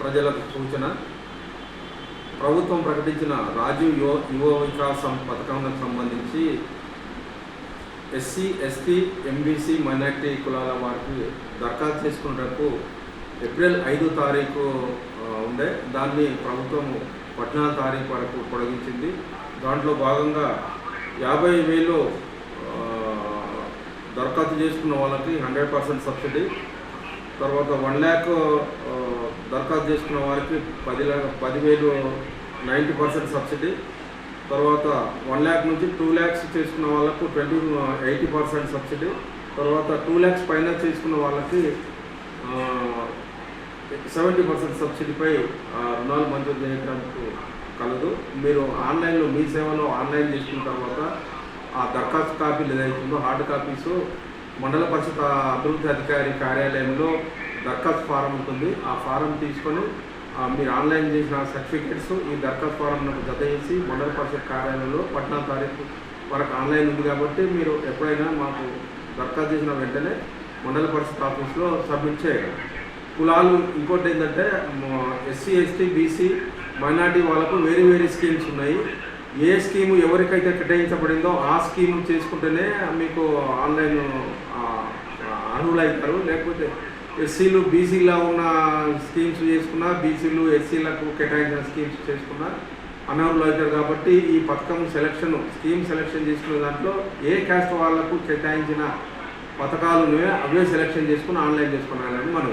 ప్రజలకు సూచన. ప్రభుత్వం ప్రకటించిన రాజీవ్ యువ యువ వికాసం పథకానికి సంబంధించి ఎస్సీ ఎస్టీ ఎంబీసీ మైనార్టీ కులాల వారికి దరఖాస్తు చేసుకున్నరకు ఏప్రిల్ ఐదో తారీఖు ఉండే దాన్ని ప్రభుత్వం పద్నాలుగు తారీఖు వరకు పొడిగించింది దాంట్లో భాగంగా యాభై వేలు దరఖాస్తు చేసుకున్న వాళ్ళకి హండ్రెడ్ పర్సెంట్ సబ్సిడీ తర్వాత వన్ ల్యాక్ uh, దరఖాస్తు చేసుకున్న వారికి పది ల్యాక్ పదివేలు నైంటీ పర్సెంట్ సబ్సిడీ తర్వాత వన్ ల్యాక్ నుంచి టూ ల్యాక్స్ చేసుకున్న వాళ్ళకు ట్వంటీ ఎయిటీ పర్సెంట్ సబ్సిడీ తర్వాత టూ ల్యాక్స్ పైన చేసుకున్న వాళ్ళకి సెవెంటీ పర్సెంట్ సబ్సిడీపై రుణాలు మంజూరు చేయడానికి కలదు. మీరు ఆన్లైన్లో మీ సేవలో ఆన్లైన్ చేసుకున్న తర్వాత ఆ దరఖాస్తు కాపీలు ఏదైతుందో హార్డ్ కాపీస్ మండల పరిషత్ అభివృద్ధి అధికారి కార్యాలయంలో దరఖాస్తు ఫారం ఉంటుంది. ఆ ఫారం తీసుకొని మీరు ఆన్లైన్ చేసిన సర్టిఫికేట్స్ ఈ దరఖాస్తు ఫారం జత చేసి మండల పరిషత్ కార్యాలయంలో పద్నాలుగు తారీఖు వరకు ఆన్లైన్ ఉంది కాబట్టి మీరు ఎప్పుడైనా మాకు దరఖాస్తు చేసిన వెంటనే మండల పరిషత్ ఆఫీస్లో సబ్మిట్ చేయాలి కులాలు ఇంకోటి ఏంటంటే ఎస్సీ ఎస్టీ బీసీ మైనార్టీ వాళ్ళకు వేరే వేరే స్కీమ్స్ ఉన్నాయి. ఏ స్కీము ఎవరికైతే కేటాయించబడిందో ఆ స్కీమ్ చేసుకుంటేనే మీకు ఆన్లైన్ అర్హులవుతారు లేకపోతే ఎస్సీలు బీసీలో ఉన్న స్కీమ్స్ చేసుకున్నా బీసీలు ఎస్సీలకు కేటాయించిన స్కీమ్స్ చేసుకున్నా అనర్హులు అవుతారు కాబట్టి ఈ పథకం సెలక్షన్ స్కీమ్ సెలక్షన్ చేసుకున్న దాంట్లో ఏ క్యాస్ట్ వాళ్ళకు కేటాయించిన పథకాలను అవే సెలక్షన్ చేసుకుని ఆన్లైన్ చేసుకున్నారని మనం